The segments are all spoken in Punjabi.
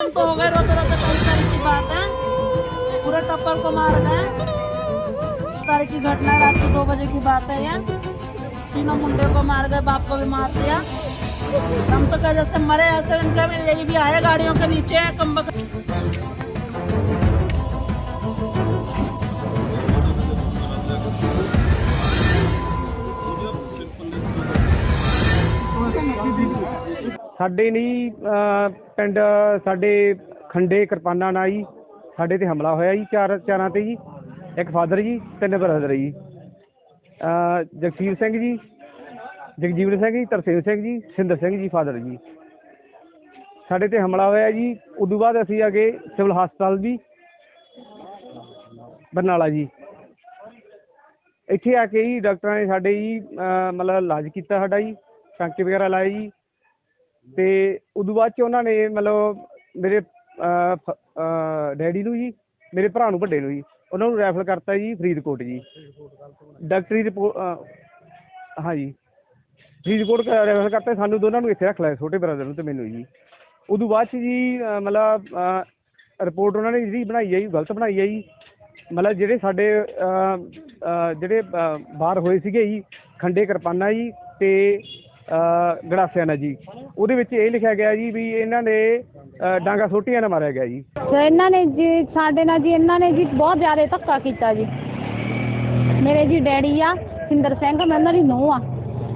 तो हो गए रोते रोते तेईस तारीख की बात है। पूरे टप्पर को मार गए तारीख की घटना रात को दो बजे की बात है ये तीनों मुंडे को मार गए, बाप को भी मार दिया। हम तो कह जैसे मरे ऐसे इनका यही भी आए गाड़ियों के नीचे कम ਸਾਡੇ ਨਹੀਂ ਪਿੰਡ ਸਾਡੇ ਖੰਡੇ ਕਿਰਪਾਨਾਂ ਨਾਲ ਜੀ ਸਾਡੇ ਤੇ ਹਮਲਾ ਹੋਇਆ ਜੀ, ਚਾਰ ਚਾਰਾਂ ਤੇ ਜੀ, ਇੱਕ ਫਾਦਰ ਜੀ, ਤਿੰਨ ਬ੍ਰਦਰ ਜੀ। ਜਗਸੀਰ ਸਿੰਘ ਜੀ, ਜਗਜੀਵਨ ਸਿੰਘ ਜੀ, ਤਰਸੇਮ ਸਿੰਘ ਜੀ, ਸਿੰਦਰ ਸਿੰਘ ਜੀ, ਫਾਦਰ ਜੀ। ਸਾਡੇ ਤੇ ਹਮਲਾ ਹੋਇਆ ਜੀ, ਉਦੋਂ ਬਾਅਦ ਅਸੀਂ ਆ ਗਏ ਸਿਵਲ ਹਸਪਤਾਲ ਜੀ ਬਰਨਾਲਾ ਜੀ। ਇੱਥੇ ਆ ਕੇ ਜੀ, ਡਾਕਟਰਾਂ ਨੇ ਸਾਡੇ ਜੀ ਮਤਲਬ ਇਲਾਜ ਕੀਤਾ ਸਾਡਾ ਜੀ। ਟਾਂਕੇ ਵਗੈਰਾ ਲਾਏ ਜੀ। ਤੇ ਉਦੋਂ ਬਾਅਦ ਚ ਉਹਨਾਂ ਨੇ ਮਤਲਬ ਮੇਰੇ ਅਹ, ਫ- ਅਹ, ਡੈਡੀ ਨੂੰ ਜੀ ਮੇਰੇ ਭਰਾ ਨੂੰ ਵੱਡੇ ਨੂੰ ਜੀ ਉਹਨਾਂ ਨੂੰ ਰੈਫਰ ਕਰਤਾ ਜੀ ਫਰੀਦਕੋਟ ਜੀ। ਡਾਕਟਰੀ ਰਿਪੋਰਟ ਹਾਂਜੀ। ਫਰੀਦਕੋਟ ਰੈਫਰ ਕਰਤਾ ਸਾਨੂੰ ਦੋਨਾਂ ਨੂੰ ਇੱਥੇ ਰੱਖ ਲਿਆ ਛੋਟੇ ਬ੍ਰਦਰ ਨੂੰ ਤੇ ਮੈਨੂੰ ਜੀ। ਉਦੋਂ ਬਾਅਦ ਚ ਜੀ ਅਹ, ਮਤਲਬ ਰਿਪੋਰਟ ਉਹਨਾਂ ਨੇ ਜਿਹੜੀ ਬਣਾਈ ਹੈ ਜੀ ਗਲਤ ਬਣਾਈ ਹੈ ਜੀ। ਮਤਲਬ ਜਿਹੜੇ ਸਾਡੇ ਅਹ, ਅਹ, ਜਿਹੜੇ ਅਹ, ਬਾਹਰ ਹੋਏ ਸੀਗੇ ਜੀ ਖੰਡੇ ਕਿਰਪਾਨਾਂ ਜੀ ਤੇ ਗੜਾਸਿਆਂ ਨਾਲ ਜੀ। ਉਹਦੇ ਵਿੱਚ ਇਹ ਲਿਖਿਆ ਗਿਆ ਜੀ ਵੀ ਇਹਨਾਂ ਨੇ ਅਹ, ਡਾਂਗਾ ਸੋਟੀਆਂ ਨਾਲ ਮਾਰਿਆ ਗਿਆ ਜੀ। ਤੇ ਇਹਨਾਂ ਨੇ ਜੀ ਸਾਡੇ ਨਾਲ ਜੀ ਇਹਨਾਂ ਨੇ ਜੀ ਬਹੁਤ ਜ਼ਿਆਦਾ ਧੱਕਾ ਕੀਤਾ ਜੀ। ਮੇਰੇ ਜੀ ਡੈਡੀ ਆ ਸਿੰਦਰ ਸਿੰਘ ਮੈਂ ਉਹਨਾਂ ਦੀ ਨੂੰਹ ਆ।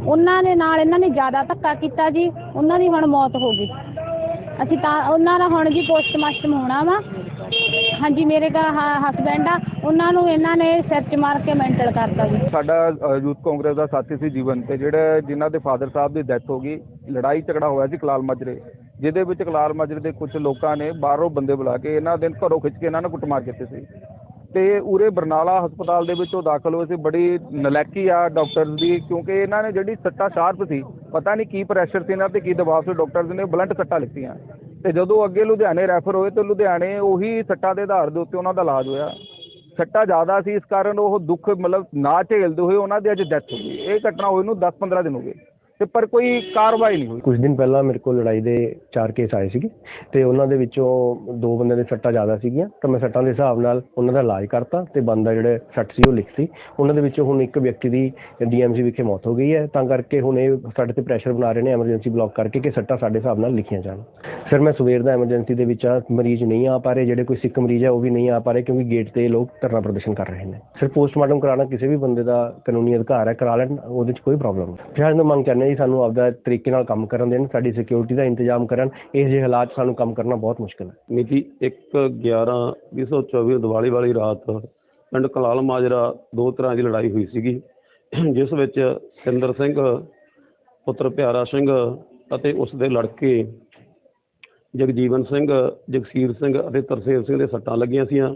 ਉਹਨਾਂ ਦੇ ਨਾਲ ਇਹਨਾਂ ਨੇ ਜ਼ਿਆਦਾ ਧੱਕਾ ਕੀਤਾ ਜੀ। ਉਹਨਾਂ ਦੀ ਹੁਣ ਮੌਤ ਹੋ ਗਈ। ਅਸੀਂ ਤਾਂ ਉਹਨਾਂ ਦਾ ਹੁਣ ਜੀ ਪੋਸਟਮਾਸਟਮ ਹੋਣਾ ਵਾ। ਹਾਂਜੀ, ਮੇਰੇ ਦਾ ਹਸਬੈਂਡ ਆ। ਉਹਨਾਂ ਨੂੰ ਇਹਨਾਂ ਨੇ ਸਿਰ 'ਚ ਮਾਰ ਕੇ ਮੈਂਟਲ ਕਰਤਾ ਜੀ। ਸਾਡਾ ਯੂਥ ਕਾਂਗਰਸ ਦਾ ਸਾਥੀ ਸੀ ਜੀਵਨ ਤੇ, ਜਿਹੜੇ ਜਿਨ੍ਹਾਂ ਦੇ ਫਾਦਰ ਸਾਹਿਬ ਦੀ ਡੈਥ ਹੋ ਗਈ, ਲੜਾਈ ਝਗੜਾ ਹੋਇਆ ਸੀ ਕਲਾਲ ਮਾਜਰੇ, ਜਿਹਦੇ ਵਿੱਚ ਕਲਾਲ ਮਾਜਰੇ ਦੇ ਕੁਝ ਲੋਕਾਂ ਨੇ ਬਾਹਰੋਂ ਬੰਦੇ ਬੁਲਾ ਕੇ ਇਹਨਾਂ ਦੇ ਘਰੋਂ ਖਿੱਚ ਕੇ ਇਹਨਾਂ ਨੂੰ ਕੁੱਟਮਾਰ ਕੀਤੀ ਸੀ। ਤੇ ਉਰੇ ਬਰਨਾਲਾ ਹਸਪਤਾਲ ਦੇ ਵਿੱਚ ਉਹ ਦਾਖਲ ਹੋਏ ਸੀ, ਬੜੀ ਨਲੈਕੀ ਆ ਡਾਕਟਰ ਦੀ, ਕਿਉਂਕਿ ਇਹਨਾਂ ਨੇ ਜਿਹੜੀ ਸੱਟਾ ਸ਼ਾਰਪ ਸੀ, ਪਤਾ ਨਹੀਂ ਕੀ ਪ੍ਰੈਸ਼ਰ ਸੀ ਇਹਨਾਂ ਤੇ, ਕੀ ਦਬਾਅ ਸੀ ਡਾਕਟਰਸ ਨੇ ਬਲੰਟ ਸੱਟਾਂ ਲਿੱਤੀਆਂ। ਤੇ ਜਦੋਂ ਅੱਗੇ ਲੁਧਿਆਣੇ ਰੈਫਰ ਹੋਏ ਤੇ ਲੁਧਿਆਣੇ ਉਹੀ ਸੱਟਾਂ ਦੇ ਆਧਾਰ ਦੇ ਉੱਤੇ ਉਹਨਾਂ ਦਾ ਇਲਾਜ ਹੋਇਆ। ਸੱਟਾ ਜ਼ਿਆਦਾ ਸੀ, ਇਸ ਕਾਰਨ ਉਹ ਦੁੱਖ ਮਤਲਬ ਨਾ ਝੇਲਦੇ ਹੋਏ ਉਹਨਾਂ ਦੀ ਅੱਜ ਡੈਥ ਹੋ ਗਈ। ਇਹ ਘਟਨਾ ਹੋਈ ਨੂੰ 10-15 ਦਿਨ ਹੋ ਗਏ। ਤੇ ਪਰ ਕੋਈ ਕਾਰਵਾਈ ਨਹੀਂ ਹੋਈ। ਕੁਝ ਦਿਨ ਪਹਿਲਾਂ ਮੇਰੇ ਕੋਲ ਲੜਾਈ ਦੇ ਚਾਰ ਕੇਸ ਆਏ ਸੀਗੇ ਤੇ ਉਹਨਾਂ ਦੇ ਵਿੱਚੋਂ ਦੋ ਬੰਦੇ ਦੇ ਸੱਟਾਂ ਜ਼ਿਆਦਾ ਸੀਗੀਆਂ ਤਾਂ ਮੈਂ ਸੱਟਾਂ ਦੇ ਹਿਸਾਬ ਨਾਲ ਉਹਨਾਂ ਦਾ ਇਲਾਜ ਕਰਤਾ ਤੇ ਬੰਦਾ ਜਿਹੜੇ ਸੱਟ ਸੀ ਉਹ ਲਿਖਤੀ। ਉਹਨਾਂ ਦੇ ਵਿੱਚੋਂ ਹੁਣ ਇੱਕ ਵਿਅਕਤੀ ਦੀ ਡੀਐਮਸੀ ਵਿਖੇ ਮੌਤ ਹੋ ਗਈ ਹੈ। ਤਾਂ ਕਰਕੇ ਹੁਣ ਇਹ ਸਾਡੇ ਤੇ ਪ੍ਰੈਸ਼ਰ ਬਣਾ ਰਹੇ ਨੇ ਐਮਰਜੈਂਸੀ ਬਲੌਕ ਕਰਕੇ ਕਿ ਸੱਟਾਂ ਸਾਡੇ ਹਿਸਾਬ ਨਾਲ ਲਿਖੀਆਂ ਜਾਣ। ਫਿਰ ਮੈਂ ਸਵੇਰ ਦਾ ਐਮਰਜੈਂਸੀ ਦੇ ਵਿੱਚ ਆ, ਮਰੀਜ਼ ਨਹੀਂ ਆ ਪਾ ਰਹੇ। ਜਿਹੜੇ ਕੋਈ ਸਿੱਖ ਮਰੀਜ਼ ਹੈ, ਉਹ ਵੀ ਨਹੀਂ ਆ ਪਾ ਰਹੇ ਕਿਉਂਕਿ ਗੇਟ ਤੇ ਲੋਕ ਧਰਨਾ ਪ੍ਰਦਰਸ਼ਨ ਕਰ ਰਹੇ ਨੇ। ਫਿਰ ਪੋਸਟਮਾਰਟਮ ਕਰਾਉਣਾ ਕਿਸੇ ਵੀ ਬੰਦੇ ਦਾ ਕਾਨੂੰਨੀ ਅਧਿਕਾਰ ਹੈ, ਕਰਾ ਲੈਣ, ਉਹਦੇ 'ਚ ਕੋਈ ਪ੍ਰੋਬਲਮ ਨਹੀਂ। ਫਿਰ ਅਸੀਂ ਮੰਗ ਕਰਨੇ ਜੀ ਸਾਨੂੰ ਆਪਦਾ ਤਰੀਕੇ ਨਾਲ ਕੰਮ ਕਰਨ ਦੇਣ, ਸਾਡੀ ਸਿਕਿਉਰਿਟੀ ਦਾ ਇੰਤਜ਼ਾਮ ਕਰਨ, ਇਹ ਜਿਹੇ ਹਾਲਾਤ ਸਾਨੂੰ ਕੰਮ ਕਰਨਾ ਬਹੁਤ ਮੁਸ਼ਕਲ ਹੈ। ਮਿਤੀ 1/11/2024 ਦੀਵਾਲੀ ਵਾਲੀ ਰਾਤ ਪਿੰਡ ਕਲਾਲ ਮਾਜਰਾ ਦੋ ਤਰ੍ਹਾਂ ਦੀ ਲੜਾਈ ਹੋਈ ਸੀਗੀ, ਜਿਸ ਵਿੱਚ ਸਿੰਦਰ ਸਿੰਘ, ਪੁੱਤਰ ਪਿਆਰਾ ਸਿੰਘ ਅਤੇ ਉਸ ਦੇ ਲੜਕੇ ਜਗਜੀਵਨ ਸਿੰਘ, ਜਗਸੀਰ ਸਿੰਘ ਅਤੇ ਤਰਸੇਮ ਸਿੰਘ ਦੇ ਸੱਟਾਂ ਲੱਗੀਆਂ ਸੀਆਂ,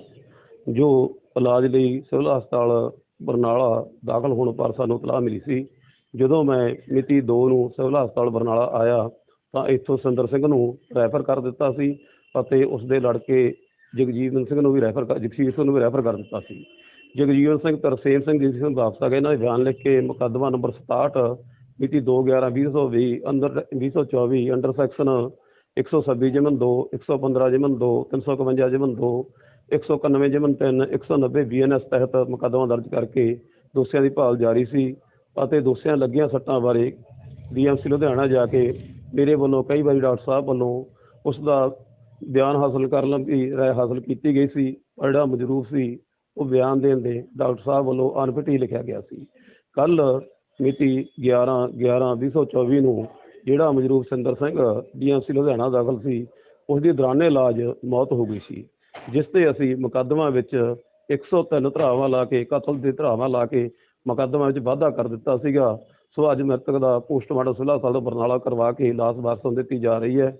ਜੋ ਇਲਾਜ ਲਈ ਸਿਵਲ ਹਸਪਤਾਲ ਬਰਨਾਲਾ ਦਾਖਲ ਹੋਣ ਪਰ ਸਾਨੂੰ ਇਤਲਾਹ ਮਿਲੀ ਸੀ। ਜਦੋਂ ਮੈਂ ਮਿਤੀ 2 ਨੂੰ ਸਿਵਲ ਹਸਪਤਾਲ ਬਰਨਾਲਾ ਆਇਆ, ਤਾਂ ਇੱਥੋਂ ਸਿੰਦਰ ਸਿੰਘ ਨੂੰ ਰੈਫਰ ਕਰ ਦਿੱਤਾ ਸੀ ਅਤੇ ਉਸ ਦੇ ਲੜਕੇ ਜਗਜੀਵਨ ਸਿੰਘ ਨੂੰ ਵੀ ਰੈਫਰ ਕਰ, ਜਗਸੀਰ ਸਿੰਘ ਨੂੰ ਵੀ ਰੈਫਰ ਕਰ ਦਿੱਤਾ ਸੀ। ਜਗਜੀਵਨ ਸਿੰਘ, ਤਰਸੇਮ ਸਿੰਘ ਜੀ ਸਿੰਘ ਵਾਪਸ ਆ ਗਏ। ਇਹਨਾਂ ਦੇ ਬਿਆਨ ਲਿਖ ਕੇ ਮੁਕੱਦਮਾ ਨੰਬਰ 67 ਮਿਤੀ 2/11/2020 ਅੰਦਰ 2024 ਅੰਡਰ ਸੈਕਸ਼ਨ 126 ਜਿਮਨ 2 115 ਜਿਮਨ 2 351 ਜਿਮਨ 2 191 ਜਿਮਨ 3 190 ਬੀਐਨਐਸ ਤਹਿਤ ਮੁਕੱਦਮਾ ਦਰਜ ਕਰਕੇ ਦੋਸ਼ੀਆਂ ਦੀ ਭਾਲ ਜਾਰੀ ਸੀ। ਅਤੇ ਦੋਸ਼ੀਆਂ ਲੱਗੀਆਂ ਸੱਟਾਂ ਬਾਰੇ ਡੀਐਮਸੀ ਲੁਧਿਆਣਾ ਜਾ ਕੇ ਮੇਰੇ ਵੱਲੋਂ ਕਈ ਵਾਰੀ ਡਾਕਟਰ ਸਾਹਿਬ ਵੱਲੋਂ ਉਸ ਦਾ ਬਿਆਨ ਹਾਸਲ ਕਰਨ ਲਈ ਰਾਏ ਹਾਸਲ ਕੀਤੀ ਗਈ ਸੀ ਪਰ ਜਿਹੜਾ ਮਜਰੂਫ ਸੀ, ਉਹ ਬਿਆਨ ਦੇਣ ਦੇ ਡਾਕਟਰ ਸਾਹਿਬ ਵੱਲੋਂ ਅਨਫਿਟ ਲਿਖਿਆ ਗਿਆ ਸੀ। ਕੱਲ ਮਿਤੀ 11 11 2024 ਨੂੰ ਜਿਹੜਾ ਮਜਰੂਫ ਸਿੰਦਰ ਸਿੰਘ ਡੀਐਮਸੀ ਲੁਧਿਆਣਾ ਦਾਖਲ ਸੀ ਉਸ ਦੀ ਦੌਰਾਨੇ ਇਲਾਜ ਮੌਤ ਹੋ ਗਈ ਸੀ, ਜਿਸ ਤੇ ਅਸੀਂ ਮੁਕੱਦਮਾ ਵਿੱਚ 103 ਧਰਾਵਾਂ ਲਾ ਕੇ, ਕਤਲ ਦੇ ਧਰਾਵਾਂ ਲਾ ਕੇ ਮੁਕੱਦਮਾ ਵਿੱਚ ਵਾਧਾ ਕਰ ਦਿੱਤਾ ਸੀਗਾ। ਸੋ ਅੱਜ ਮ੍ਰਿਤਕ ਦਾ ਪੋਸਟਮਾਰਟਮ ਸਿਵਲ ਹਸਪਤਾਲ ਬਰਨਾਲਾ ਕਰਵਾ ਕੇ ਲਾਸ਼ ਵਾਰਸਾਂ ਦਿੱਤੀ ਜਾ ਰਹੀ ਹੈ।